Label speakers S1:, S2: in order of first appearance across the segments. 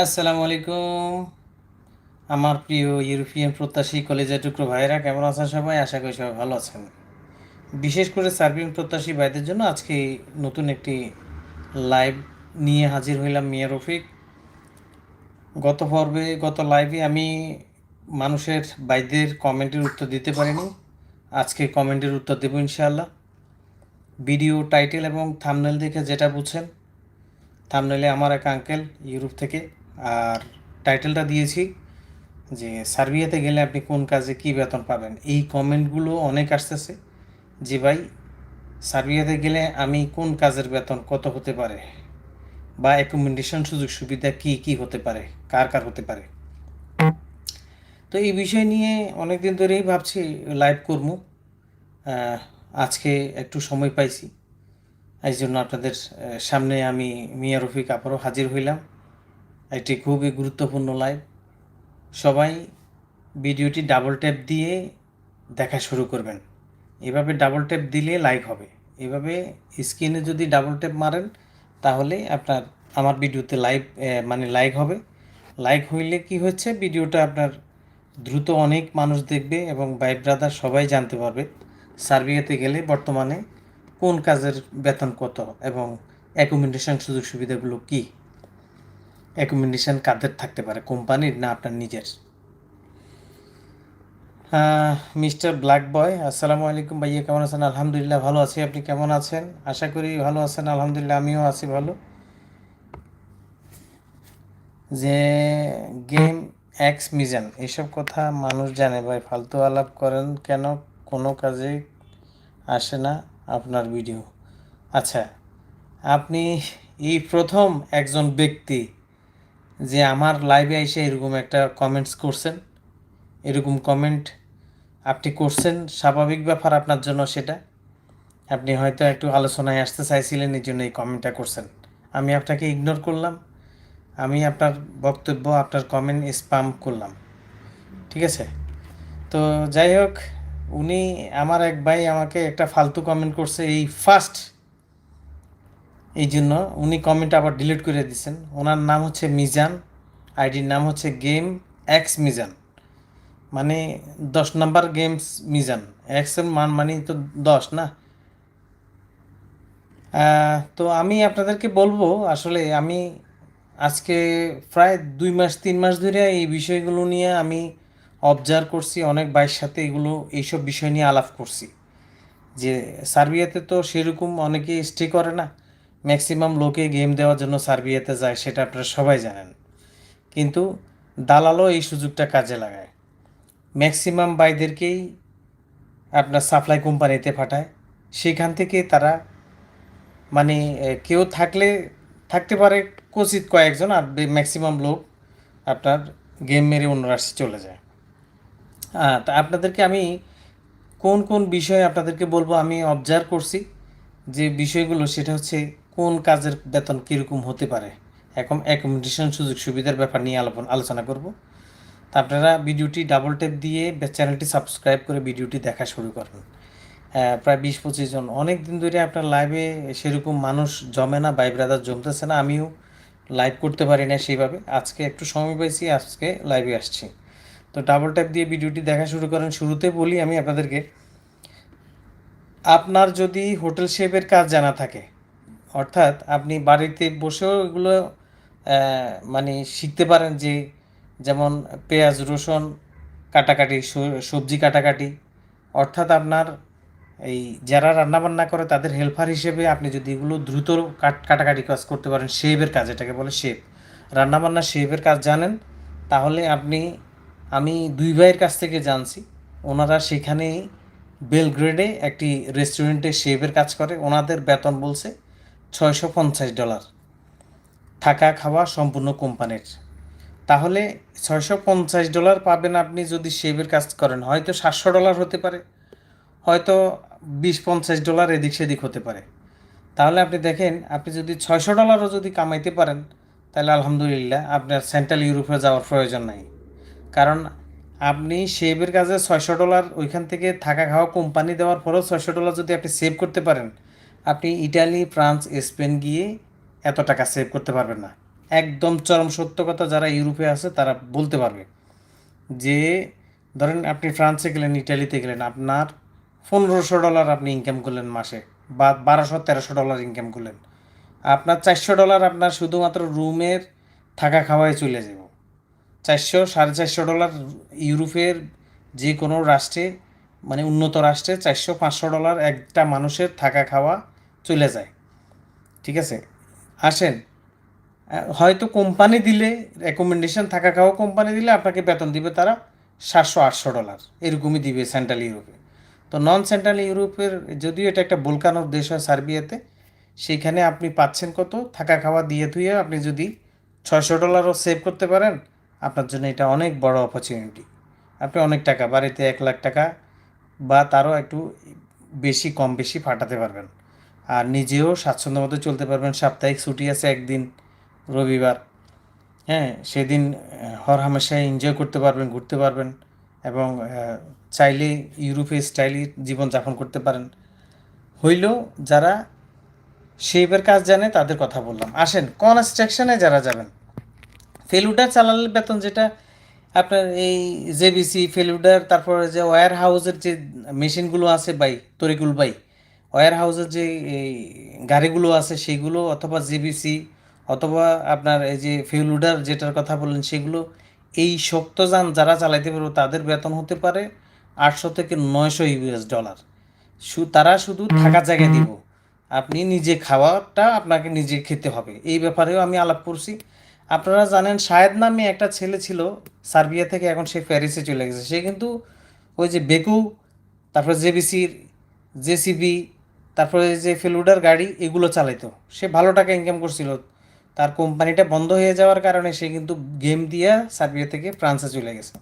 S1: আসসালামু আলাইকুম। আমার প্রিয় ইউরোপিয়ান প্রত্যাশী কলেজের টুকরো ভাইরা কেমন আছেন সবাই? আশা করি সবাই ভালো আছেন। বিশেষ করে সার্বিয়ান প্রত্যাশী ভাইদের জন্য আজকে নতুন একটি লাইভ নিয়ে হাজির হইলাম মিয়া রফিক। গত পর্বে, গত লাইভে আমি মানুষের বাইদের কমেন্টের উত্তর দিতে পারিনি। আজকে কমেন্টের উত্তর দেবো ইনশাআল্লাহ। ভিডিও টাইটেল এবং থামনেল দেখে যেটা বুঝছেন, থামনেলে আমার এক আঙ্কেল ইউরোপ থেকে আর টাইটেলটা দিয়েছি যে, সার্বিয়াতে গেলে আপনি কোন কাজে কী বেতন পাবেন? এই কমেন্টগুলো অনেক আসতেছে যে, ভাই, সার্বিয়াতে গেলে আমি কোন কাজের বেতন কত হতে পারে? বা অ্যাকোমোডেশন সুযোগ সুবিধা কি কি হতে পারে? কার কার হতে পারে? তো এই বিষয় নিয়ে অনেক দিন ধরেই ভাবছি লাইভ করব। আজকে একটু সময় পাইছি। এই জন্য আপনাদের সামনে আমি মিয়া রফিক আবারও হাজির হইলাম। একটি খুবই গুরুত্বপূর্ণ লাইভ সবাই ভিডিওটি ডাবল ট্যাপ দিয়ে দেখা শুরু করবেন। এভাবে ডাবল ট্যাপ দিলে লাইক হবে। এভাবে স্ক্রিনে যদি ডাবল ট্যাপ মারেন, তাহলে আপনার, আমার ভিডিওতে লাইভ মানে লাইক হবে। লাইক হইলে কি হচ্ছে? ভিডিওটা আপনার দ্রুত অনেক মানুষ দেখবে এবং ভাই ব্রাদার সবাই জানতে পারবে সার্বিয়াতে গেলে বর্তমানে কোন কাজের বেতন কত এবং অ্যাকোমোডেশন সুযোগ সুবিধাগুলো কী। অ্যাকোমোডেশন কাদের থাকতে পারে? কোম্পানির না আপনার নিজের? মিস্টার ব্ল্যাক বয় আসসালামু আলাইকুম ভাইয়া, কেমন আছেন? আলহামদুলিল্লাহ ভালো আছি। আপনি কেমন আছেন? আশা করি ভালো আছেন, আলহামদুলিল্লাহ আমিও আছি ভালো। যে গেম এক্স মিজান, এসব কথা মানুষ জানে ভাই, ফালতু আলাপ করেন কেন? কোনো কাজে আসে না আপনার ভিডিও আচ্ছা আপনি এই প্রথম একজন ব্যক্তি যে আমার লাইভে এসে এরকম একটা কমেন্টস করছেন, এরকম কমেন্ট আপনি করছেন, স্বাভাবিক ব্যাপার আপনার জন্য সেটা। আপনি হয়তো একটু আলোচনায় আসতে চাইছিলেন, এই জন্য এই কমেন্টটা করছেন। আমি আপনাকে ইগনোর করলাম। আমি আপনার বক্তব্য, আপনার কমেন্ট স্পাম করলাম। ঠিক আছে? তো যাই হোক, উনি, আমার এক ভাই আমাকে একটা ফালতু কমেন্ট করছে, এই ফার্স্ট এই জন্য উনি কমেন্ট আবার ডিলিট করে দিয়েছেন ওনার নাম হচ্ছে মিজান আইডির নাম হচ্ছে গেম এক্স মিজান। মানে দশ নাম্বার গেমস মিজান। এক্সের মান মানে তো দশ, না? তো আমি আপনাদেরকে বলব, আসলে আমি আজকে প্রায় দুই মাস, তিন মাস ধরে এই বিষয়গুলো নিয়ে আমি অবজার্ভ করছি, অনেক ভাইয়ের সাথে এগুলো, এইসব বিষয় নিয়ে আলাপ করছি। যে সার্বিয়াতে তো সেরকম অনেকে স্টে করে না। ম্যাক্সিমাম লোকে গেম দেওয়ার জন্য সার্বিয়াতে যায়, সেটা আপনারা সবাই জানেন। কিন্তু দালালও এই সুযোগটা কাজে লাগায়। ম্যাক্সিমাম বাইদেরকেই আপনার সাপ্লাই কোম্পানিতে পাঠায়। সেখান থেকে তারা মানে কেউ থাকলে, থাকতে পারে কচিত কয়েকজন, আর ম্যাক্সিমাম লোক আপনার গেম মেরে অন্য রাষ্ট্রে চলে যায়। হ্যাঁ তা আপনাদেরকে আমি কোন কোন বিষয় আপনাদেরকে বলব, আমি অবজার্ভ করছি। যে বিষয়গুলো, সেটা হচ্ছে কোন কাজের বেতন কীরকম হতে পারে? এখন অ্যাকোমোডেশন সুযোগ সুবিধার ব্যাপার নিয়ে আলোচনা আলোচনা করব। তা আপনারা ভিডিওটি ডাবল ট্যাপ দিয়ে চ্যানেলটি সাবস্ক্রাইব করে ভিডিওটি দেখা শুরু করেন। প্রায় বিশ পঁচিশ জন। অনেক দিন ধরে আপনার লাইভে সেরকম মানুষ জমে না, ভাই ব্রাদার জমতেছে না। আমিও লাইভ করতে পারি না সেইভাবে। আজকে একটু সময় পেয়েছি আজকে লাইভে আসছি। তো ডাবল ট্যাপ দিয়ে ভিডিওটি দেখা শুরু করেন। শুরুতে বলি আমি আপনাদেরকে, আপনার যদি হোটেল শেফের কাজ জানা থাকে অর্থাৎ আপনি বাড়িতে বসেও এগুলো মানে শিখতে পারেন যে যেমন পেঁয়াজ, রসুন কাটাকাটি সবজি কাটাকাটি। অর্থাৎ আপনার এই যারা রান্নাবান্না করে তাদের হেল্পার হিসেবে আপনি যদি এগুলো দ্রুত কাট, কাটাকাটি কাজ করতে পারেন শেফের কাজ এটাকে বলে শেফ রান্নাবান্না শেফের কাজ জানেন, তাহলে আপনি, আমি দুই ভাইয়ের কাছ থেকে জানছি, ওনারা সেখানে বেলগ্রেডে একটি রেস্টুরেন্টে শেফের কাজ করে, ওনাদের বেতন বলছে ছয়শো পঞ্চাশ ডলার। থাকা খাওয়া সম্পূর্ণ কোম্পানির। তাহলে ছয়শো পঞ্চাশ ডলার পাবেন আপনি যদি শেভের কাজ করেন। হয়তো সাতশো ডলার হতে পারে, হয়তো বিশ পঞ্চাশ ডলার এদিক সেদিক হতে পারে। তাহলে আপনি দেখেন, আপনি যদি ছয়শো ডলারও যদি কামাইতে পারেন, তাহলে আলহামদুলিল্লাহ আপনার সেন্ট্রাল ইউরোপে যাওয়ার প্রয়োজন নাই। কারণ আপনি শেভের কাজে ছয়শো ডলার, ওইখান থেকে থাকা খাওয়া কোম্পানি দেওয়ার পরেও ছয়শো ডলার যদি আপনি সেভ করতে পারেন আপনি ইটালি, ফ্রান্স, স্পেন গিয়ে এত টাকা সেভ করতে পারবেন না। একদম চরম সত্য কথা যারা ইউরোপে আছে, তারা বলতে পারবে যে, ধরেন আপনি ফ্রান্সে গেলেন, ইটালিতে গেলেন, আপনার পনেরোশো ডলার আপনি ইনকাম করলেন মাসে বা বারোশো, তেরোশো ডলার ইনকাম করলেন। আপনার চারশো ডলার আপনার শুধুমাত্র রুমের থাকা খাওয়ায় চলে যাব। চারশো, সাড়ে চারশো ডলার ইউরোপের যে কোনো রাষ্ট্রে মানে উন্নত রাষ্ট্রে চারশো, পাঁচশো ডলার একটা মানুষের থাকা খাওয়া চলে যায়। ঠিক আছে? আসেন। হয়তো কোম্পানি দিলে রেকমেন্ডেশন থাকা খাওয়া কোম্পানি দিলে আপনাকে বেতন দিবে তারা সাতশো আটশো ডলার এরকমই দিবে সেন্ট্রাল ইউরোপে তো নন সেন্ট্রাল ইউরোপের যদিও এটা একটা বোলকানোর দেশ হয় সার্বিয়াতে সেইখানে আপনি পাচ্ছেন কত? থাকা খাওয়া দিয়ে ধুয়ে আপনি যদি ছয়শো ডলারও সেভ করতে পারেন, আপনার জন্য এটা অনেক বড় অপরচুনিটি আপনি অনেক টাকা, বাড়িতে এক লাখ টাকা বা তারও একটু বেশি, কম বেশি ফাটাতে পারবেন। আর নিজেও স্বাচ্ছন্দ্য মতো চলতে পারবেন। সাপ্তাহিক ছুটি আছে একদিন, রবিবার। হ্যাঁ সেদিন হর হামেশায় এনজয় করতে পারবেন, ঘুরতে পারবেন এবং চাইলে ইউরোপে স্টাইলে জীবনযাপন করতে পারেন। হইল যারা শেপের কাজ জানে, তাদের কথা বললাম। আসেন কনস্ট্রাকশনে যারা যাবেন ফেলুডার চালালে বেতন যেটা, আপনার এই জেবিসি ফেলুডার তারপরে যে ওয়্যার হাউসের যে মেশিনগুলো আছে বাই তরিকুল বাই ওয়্যার হাউসের যে এই গাড়িগুলো আছে সেগুলো অথবা জেবিসি অথবা আপনার এই যে ফেলুডার যেটার কথা বললেন সেগুলো এই শক্তযান যারা চালাইতে পারবে তাদের বেতন হতে পারে আটশো থেকে নয়শো ইউএস ডলার শু তারা শুধু থাকার জায়গা দিব। আপনি নিজে খাওয়াটা আপনাকে নিজে খেতে হবে। এই ব্যাপারেও আমি আলাপ করছি। আপনারা জানেন শাহেদ নামে একটা ছেলে ছিল সার্বিয়া থেকে এখন সে প্যারিসে চলে গেছে। সে কিন্তু ওই যে বেকু তারপরে জেবিসির জেসিবি তারপরে যে ফেলুডার গাড়ি, এগুলো চালাইতো। সে ভালো টাকা ইনকাম করছিল। তার কোম্পানিটা বন্ধ হয়ে যাওয়ার কারণে সে কিন্তু গেম দিয়ে সার্বিয়া থেকে ফ্রান্সে চলে গেছে।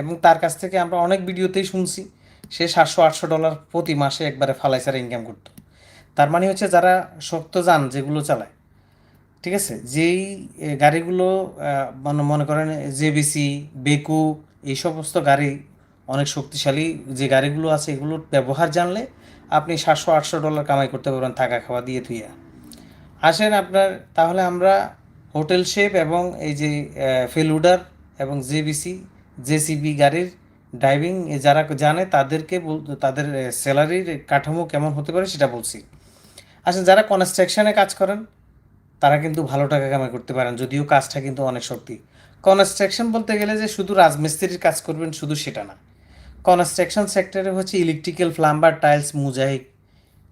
S1: এবং তার কাছ থেকে আমরা অনেক ভিডিওতেই শুনছি, সে সাতশো আটশো ডলার প্রতি মাসে একবারে ফালাইসারে ইনকাম করতো। তার মানে হচ্ছে যারা শক্ত যান, যেগুলো চালায়। ঠিক আছে? যেই গাড়িগুলো মানে মনে করেন জেবিসি বেকু, এই সমস্ত গাড়ি অনেক শক্তিশালী যে গাড়িগুলো আছে, এগুলোর ব্যবহার জানলে আপনি সাতশো, আটশো ডলার কামাই করতে পারবেন থাকা খাওয়া দিয়ে থুইয়া আসেন আপনার, তাহলে আমরা হোটেল শেপ এবং এই যে ফেলুডার এবং জেবিসি, জেসিবি গাড়ির ড্রাইভিং যারা জানে তাদেরকে বল- তাদের স্যালারির কাঠামো কেমন হতে পারে সেটা বলছি। আসলে যারা কনস্ট্রাকশনে কাজ করেন, তারা কিন্তু ভালো টাকা কামাই করতে পারেন, যদিও কাজটা কিন্তু অনেক শক্তি। কনস্ট্রাকশন বলতে গেলে যে শুধু রাজমিস্ত্রির কাজ করবেন শুধু সেটা না। কনস্ট্রাকশন সেক্টরে হচ্ছে ইলেকট্রিক্যাল, প্লাম্বার, টাইলস মুজাহিক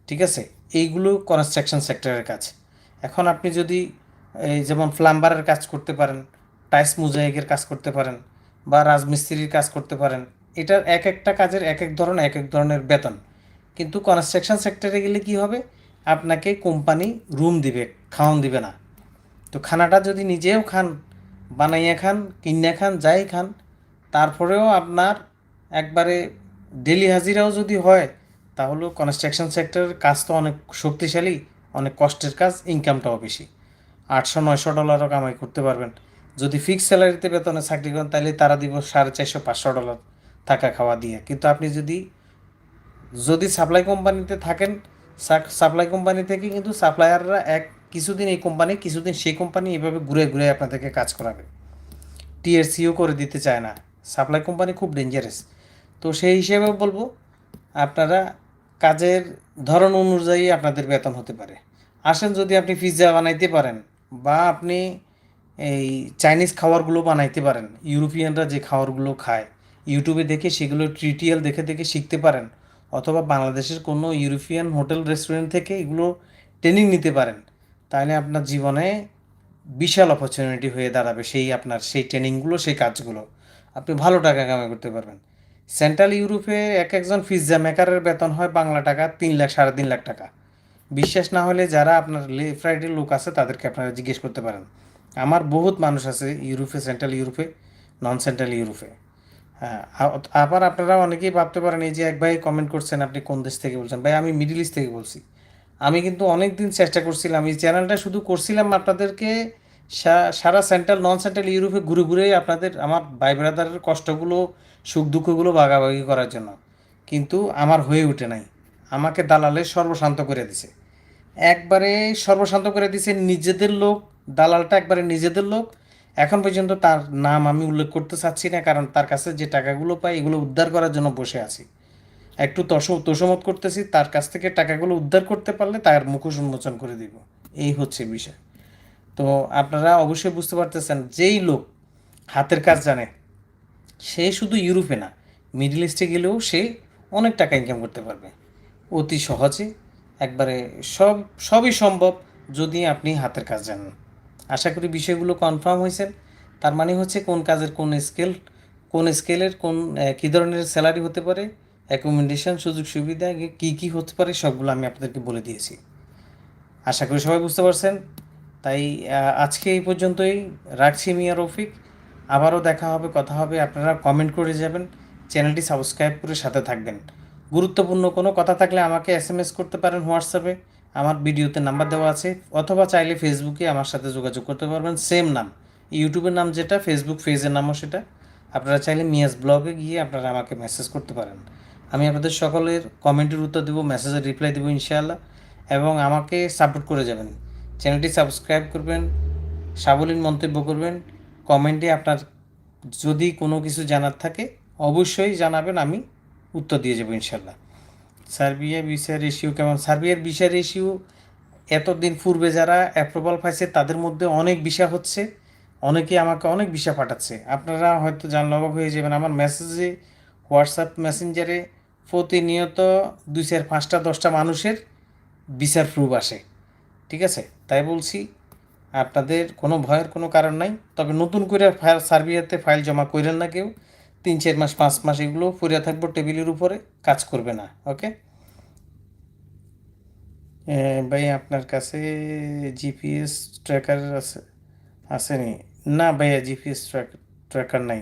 S1: ঠিক আছে? এইগুলো কনস্ট্রাকশন সেক্টরের কাজ। এখন আপনি যদি, এই যেমন প্লাম্বারের কাজ করতে পারেন, টাইলস মুজাহিকের কাজ করতে পারেন বা রাজমিস্ত্রির কাজ করতে পারেন, এটার এক একটা কাজের এক এক ধরনের, এক এক ধরনের বেতন। কিন্তু কনস্ট্রাকশন সেক্টরে গেলে কি হবে? আপনাকে কোম্পানি রুম দিবে খাওয়ান দিবে না। তো খানাটা যদি নিজেও খান, বানাইয়া খান কিনে খান, যাই খান, তারপরেও আপনার একবারে ডেলি হাজিরাও যদি হয়, তাহলেও কনস্ট্রাকশন সেক্টরের কাজ তো অনেক শক্তিশালী, অনেক কষ্টের কাজ ইনকামটাও বেশি। আটশো, নয়শো ডলারও কামাই করতে পারবেন। যদি ফিক্স স্যালারিতে বেতনে চাকরি করেন, তাহলে তারা দিব সাড়ে চারশো, পাঁচশো ডলার থাকা খাওয়া দিয়ে। কিন্তু আপনি যদি যদি সাপ্লাই কোম্পানিতে থাকেন সাপ্লাই কোম্পানি থেকে কিন্তু সাপ্লায়াররা এক, কিছুদিন এই কোম্পানি কিছুদিন সেই কোম্পানি এভাবে ঘুরে ঘুরে আপনাদেরকে কাজ করাবে। টিএসসিও করে দিতে চায় না। সাপ্লাই কোম্পানি খুব ডেঞ্জারাস তো সেই হিসেবে বলব, আপনারা কাজের ধরন অনুযায়ী আপনাদের বেতন হতে পারে। আসেন যদি আপনি পিৎজা বানাইতে পারেন বা আপনি এই চাইনিজ খাবারগুলো বানাইতে পারেন, ইউরোপিয়ানরা যে খাবারগুলো খায়, ইউটিউবে দেখে সেগুলো ট্রিটিএল দেখে দেখে শিখতে পারেন অথবা বাংলাদেশের কোনো ইউরোপিয়ান হোটেল, রেস্টুরেন্ট থেকে এগুলো ট্রেনিং নিতে পারেন, তাহলে আপনার জীবনে বিশাল অপরচুনিটি হয়ে দাঁড়াবে সেই আপনার সেই ট্রেনিংগুলো, সেই কাজগুলো। আপনি ভালো টাকা কামাই করতে পারবেন। সেন্ট্রাল ইউরোপে এক একজন পিৎজা মেকারের বেতন হয় বাংলা টাকা তিন লাখ, সাড়ে তিন লাখ টাকা। বিশ্বাস না হলে যারা আপনার লেফট রাইটের লোক আছে, তাদেরকে আপনারা জিজ্ঞেস করতে পারেন। আমার বহুত মানুষ আছে ইউরোপে, সেন্ট্রাল ইউরোপে, নন সেন্ট্রাল ইউরোপে। হ্যাঁ আবার আপনারা অনেকেই ভাবতে পারেন, এই যে এক ভাই কমেন্ট করছেন, আপনি কোন দেশ থেকে বলছেন? ভাই, আমি মিডিল ইস্ট থেকে বলছি। আমি কিন্তু অনেক দিন চেষ্টা করছিলাম, এই চ্যানেলটা শুধু করছিলাম আপনাদেরকে সারা সেন্ট্রাল, নন সেন্ট্রাল ইউরোপে ঘুরে ঘুরে আপনাদের, আমার ভাই ব্রাদারের কষ্টগুলো সুখ দুঃখগুলো ভাগাভাগি করার জন্য। কিন্তু আমার হয়ে ওঠে নাই। আমাকে দালালে সর্বশান্ত করে দিছে। একবারে সর্বশান্ত করে দিছে নিজেদের লোক, দালালটা একবারে নিজেদের লোক। এখন পর্যন্ত তার নাম আমি উল্লেখ করতে চাচ্ছি না, কারণ তার কাছে যে টাকাগুলো পাই এগুলো উদ্ধার করার জন্য বসে আছি। একটু তস, তোষমত করতেছি, তার কাছ থেকে টাকাগুলো উদ্ধার করতে পারলে তার মুখোশ উন্মোচন করে দিব। এই হচ্ছে বিষয়। তো আপনারা অবশ্যই বুঝতে পারতেছেন, যেই লোক হাতের কাজ জানে সে শুধু ইউরোপে না, মিডল ইস্টে গেলেও সে অনেক টাকা ইনকাম করতে পারবে। অতি সহজে একবারে সব, সবই সম্ভব যদি আপনি হাতের কাজ জানেন। আশা করি বিষয়গুলো কনফার্ম হয়েছেন তার মানে হচ্ছে কোন কাজের কোন স্কেল কোন স্কেলের কোন কী ধরনের স্যালারি হতে পারে অ্যাকোমোডেশন সুযোগ সুবিধা, কী কী হতে পারে, সবগুলো আমি আপনাদেরকে বলে দিয়েছি। আশা করি সবাই বুঝতে পারছেন। তাই আজকে এই পর্যন্তই। রাখছি মিয়া রফিক। আবারও দেখা হবে, কথা হবে। আপনারা কমেন্ট করে যাবেন চ্যানেলটি সাবস্ক্রাইব করে সাথে থাকবেন। গুরুত্বপূর্ণ কোনো কথা থাকলে আমাকে এস করতে পারেন হোয়াটসঅ্যাপে আমার ভিডিওতে নাম্বার দেওয়া আছে, অথবা চাইলে ফেসবুকে আমার সাথে যোগাযোগ করতে পারবেন। সেম নাম। ইউটিউবের নাম যেটা ফেসবুক পেজের নামও সেটা। আপনারা চাইলে মিয়াস ব্লগে গিয়ে আপনারা আমাকে মেসেজ করতে পারেন। আমি আপনাদের সকলের কমেন্টের উত্তর দেবো মেসেজের রিপ্লাই দেবো ইনশাআল্লাহ। এবং আমাকে সাপোর্ট করে যাবেন। চ্যানেলটি সাবস্ক্রাইব করবেন সাবলীন মন্তব্য করবেন। কমেন্টে আপনার যদি কোনো কিছু জানার থাকে, অবশ্যই জানাবেন, আমি উত্তর দিয়ে যাব ইনশাল্লাহ। সার্বিয়া ভিসা রেশিও কেমন? সার্বিয়ার ভিসা রেশিও এতদিন পূর্বে যারা অ্যাপ্রুভাল পাইছে, তাদের মধ্যে অনেক ভিসা হচ্ছে, অনেকে আমাকে অনেক ভিসা পাঠাচ্ছে। আপনারা হয়তো জানলে অবাক হয়ে যাবেন, আমার মেসেজে হোয়াটসঅ্যাপ মেসেঞ্জারে প্রতিনিয়ত দুই চার, পাঁচটা, দশটা মানুষের ভিসার প্রুফ আসে। ঠিক আছে? তাই বলছি আপনাদের কোনো ভয়ের কোনো কারণ নাই। তবে নতুন করে ফায়ার সার্বিয়াতে ফাইল জমা করেন না কেউ। তিন, চার মাস, পাঁচ মাস এগুলো পড়ে থাকব টেবিলের উপরে, কাজ করবে না, ওকে? ভাই, আপনার কাছে জিপিএস ট্র্যাকার আছে, আসেনি? না ভাইয়া, জিপিএস ট্র্যাকার নাই।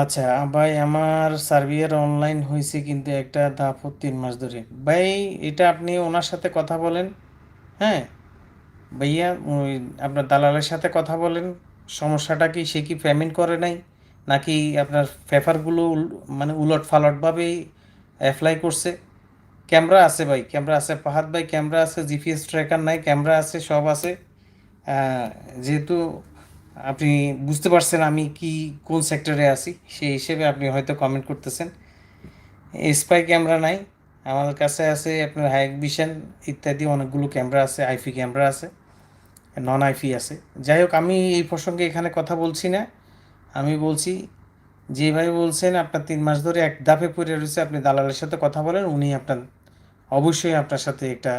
S1: আচ্ছা ভাই, আমার সার্বিয়ার অনলাইন হয়েছে কিন্তু একটা দাফত তিন মাস ধরে। ভাই, এটা আপনি ওনার সাথে কথা বলেন হ্যাঁ? ভাইয়া, ওই আপনার দালালের সাথে কথা বলেন। সমস্যাটা কি? সে কি পেমেন্ট করে নাই? নাকি আপনার পেপারগুলো মানে উলট ফালটভাবেই অ্যাপ্লাই করছে? ক্যামেরা আছে ভাই, ক্যামেরা আছে ফাহাদ ভাই, ক্যামেরা আছে, জিপিএস ট্র্যাকার নাই, ক্যামেরা আছে, সব আছে। যেহেতু আপনি বুঝতে পারছেন আমি কি, কোন সেক্টরে আছি, সেই হিসেবে আপনি হয়তো কমেন্ট করতেছেন। স্পাই ক্যামেরা নাই। আমাদের কাছে আছে আপনার হাইক ভিশন ইত্যাদি, অনেকগুলো ক্যামেরা আছে আইফি ক্যামেরা আছে। নন আইফি আছে। যাই হোক, আমি এই প্রসঙ্গে এখানে কথা বলছি না। আমি বলছি যে ভাই বলছেন, আপনার তিন মাস ধরে এক ধাপে পড়ে রয়েছে, আপনি দালালের সাথে কথা বলেন, উনি আপনার, অবশ্যই আপনার সাথে একটা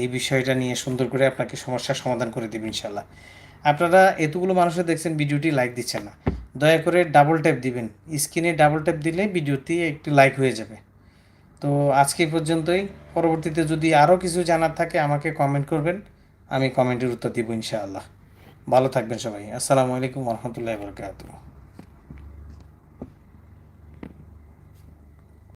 S1: এই বিষয়টা নিয়ে সুন্দর করে আপনাকে সমস্যার সমাধান করে দেবেন ইনশাল্লাহ আপনারা এতগুলো মানুষের দেখছেন, ভিডিওটি লাইক দিচ্ছেন না। দয়া করে ডাবল ট্যাপ দিবেন। স্ক্রিনে ডাবল ট্যাপ দিলে ভিডিওটি একটি লাইক হয়ে যাবে। তো আজকে পর্যন্তই। পরবর্তীতে যদি আরও কিছু জানার থাকে, আমাকে কমেন্ট করবেন। আমি কমেন্টের উত্তর দিব ইনশাআল্লাহ। ভালো থাকবেন সবাই। আসসালামু আলাইকুম রহমতুল্লাহ বরকাতুহ।